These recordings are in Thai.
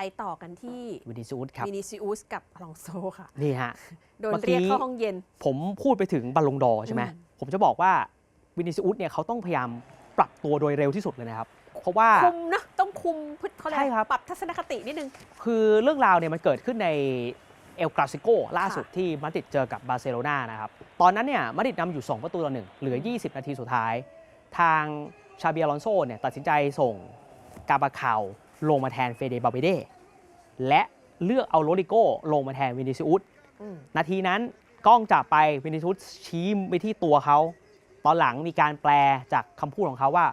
ไปต่อกันที่วินิซูสครับวินิซิอุสกับอลองโซค่ะ นี่ฮะโดนเมื่อกี้เรียกเข้าห้องเย็น ผมพูดไปถึงบอลลงดอร์ใช่ไหมอืมผมจะบอกว่าวินิซูสเนี่ยเขาต้องพยายามปรับตัวโดยเร็วที่สุดเลยนะครับ เพราะว่าคุมนะต้องคุมพฤติเขาเรียกใช่ครับปรับทัศนคตินิดนึง คือเรื่องราวเนี่ยมันเกิดขึ้นในเอลกราซิโกล่าสุดที่มาดริดเจอกับบาร์เซโลนานะครับตอนนั้นเนี่ยมาดริดนำอยู่ 2 ประตูต่อหนึ่งเหลือ 20 นาทีสุดท้าย ทางชาเบียลอนโซเนี่ยตัดสินใจส่งกาบาคาว ลงมาแทนเฟเดบาเบเดและเลือกเอาโรดิโกลงมาแทนวินิซิอุสอืมนาทีนั้นกล้องจับไปวินิซิอุสชี้ไปที่ตัวเขา ตอนหลังมีการแปลจากคำพูดของเขาว่า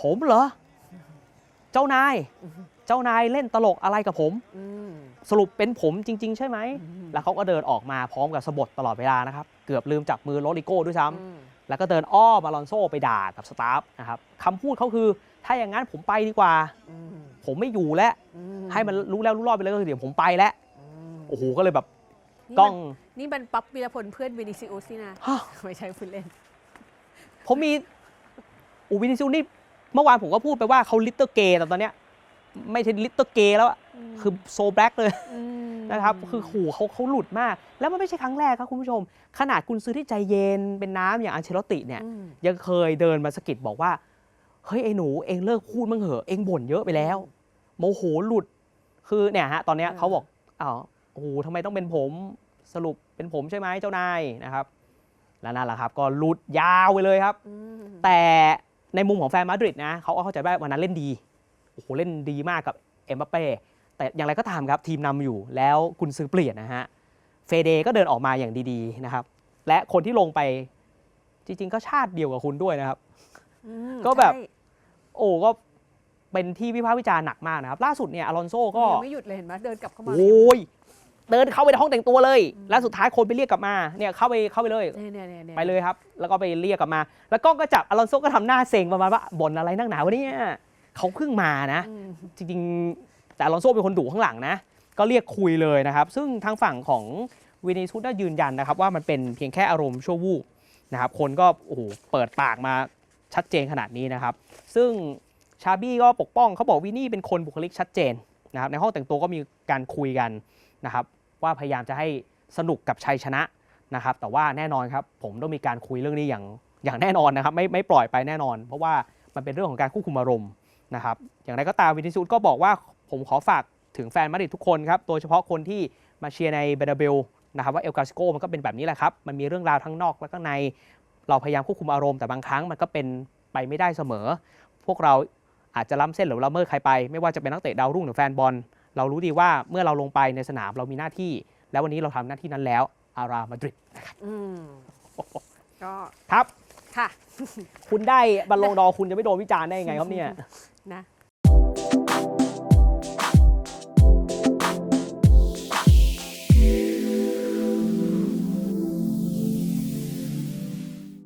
ผมเหรอ เจ้านาย เจ้านายเล่นตลกอะไรกับผมอืมสรุปเป็นผมจริง ๆ ใช่ไหมอืมแล้วเขาก็เดินออกมาพร้อมกับสะบดตลอดเวลานะครับ เกือบลืมจับมือโรดริโก้ด้วยซ้ำอืมแล้วก็เดินอ้อมอลอนโซไปด่ากับสตาฟนะครับคำพูดเขาคือถ้าอย่างนั้นผมไปดีกว่าอืม ผมไม่อยู่แล้วอืให้มันรู้แล้วรู้รอดไปเลยก็คือเดี๋ยวผมไปแล้วอืมโอ้โหก็เลยแบบนี่กล้มัอนงนี่มันป๊อปวีรพลเพื่อนวินิซิอุสนี่นะ ฮะ ไม่ใช่พูดเล่น ผมมีอูวินิซูนี่เมื่อวานผมก็พูดไปว่าเขาลิตเติ้ลเกย์แต่ตอนเนี้ยไม่ใช่ลิตเติ้ลเกย์แล้วอะคือโซแบล็กเลย มนะครับคือหูเขาเขาหลุดมาก แล้วมันไม่ใช่ครั้งแรกครับคุณผู้ชม ขนาดกุนซื้อที่ใจเย็นเป็นน้ำอย่างอันเชลติเนี่ย อืมยังเคยเดินมาสะกิดบอกว่า เฮ้ย ไอ้หนูเองเลิกพูดมั่งเหอะ เองบ่นเยอะไปแล้ว โมโหหลุด คือเนี่ยฮะตอนเนี้ยเออเขาบอกอ้าวโอ้โหทำไมต้องเป็นผมสรุปเป็นผมใช่ไหมเจ้านายนะครับแล้วนั่นแหละครับ ก็หลุดยาวไปเลยครับอืมแต่ในมุมของแฟนมาดริดนะเขาก็เข้าใจว่าวันนั้นเล่นดีโอ้โหเล่นดีมากกับเอ็มบัปเป้แต่อย่างไรก็ตามครับทีมนำอยู่แล้วกุนซื้อเปลี่ยนนะฮะเฟเดก็เดินออกมาอย่างดีๆนะครับ และคนที่ลงไปจริงๆ ก็ชาติเดียวกับคุณด้วยนะครับอืมก็แบบใช่โอ้ก็ เป็นที่วิพากษ์วิจารณ์หนักมากนะครับ ล่าสุดเนี่ยอลอนโซก็ยังไม่หยุดเลยเห็นไหมเดินกลับเข้ามาโอ้ยเดินเข้าไปในห้องแต่งตัวเลยอืมแล้วสุดท้ายคนไปเรียกกลับมาเนี่ยเข้าไปเข้าไปเลยเนี่ยเนี่ยเนี่ยเนี่ยไปเลยครับ แล้วก็ไปเรียกกลับมา แล้วกล้องก็จับอลอนโซก็ทำหน้าเซ็งประมาณว่าบ่นอะไรนักหนาวะเนี่ยเขาเพิ่งมานะอืมจริงๆ แต่อลอนโซเป็นคนดุข้างหลังนะ ก็เรียกคุยเลยนะครับ ซึ่งทางฝั่งของวินิซุสได้ยืนยันนะครับ ว่ามันเป็นเพียงแค่อารมณ์ชั่ววูบนะครับ คนก็โอ้โหเปิดปากมาชัดเจนขนาดนี้นะครับ ซึ่ง ชาบี้ก็ปกป้องเขาบอกวินนี่เป็นคนบุคลิกชัดเจนนะครับในห้องแต่งตัวก็มีการคุยกันนะครับว่าพยายามจะให้สนุกกับชัยชนะนะครับแต่ว่าแน่นอนครับผมต้องมีการคุยเรื่องนี้อย่างอย่างแน่นอนนะครับไม่ไม่ปล่อยไปแน่นอน เพราะว่ามันเป็นเรื่องของการควบคุมอารมณ์นะครับอย่างไรก็ตามวินิซูสก็บอกว่าผมขอฝากถึงแฟนมาดริดทุกคนครับโดยเฉพาะคนที่มาเชียร์ในเบนาเบลนะครับว่าเอลกาซิโกมันก็เป็นแบบนี้แหละครับมันมีเรื่องราวทั้งนอกและก็ใน เราพยายามควบคุมอารมณ์แต่บางครั้งมันก็เป็นไปไม่ได้เสมอ พวกเรา อาจจะล้ำเส้นหรือละเมิดใครไป ไม่ว่าจะเป็นนักเตะดาวรุ่งหรือแฟนบอล เรารู้ดีว่าเมื่อเราลงไปในสนามเรามีหน้าที่ แล้ววันนี้เราทำหน้าที่นั้นแล้วอารามาดริดอืมก็ครับค่ะ คุณได้บอลลงดอร์คุณจะไม่โดนวิจารณ์ได้ยังไงครับเนี่ยนะ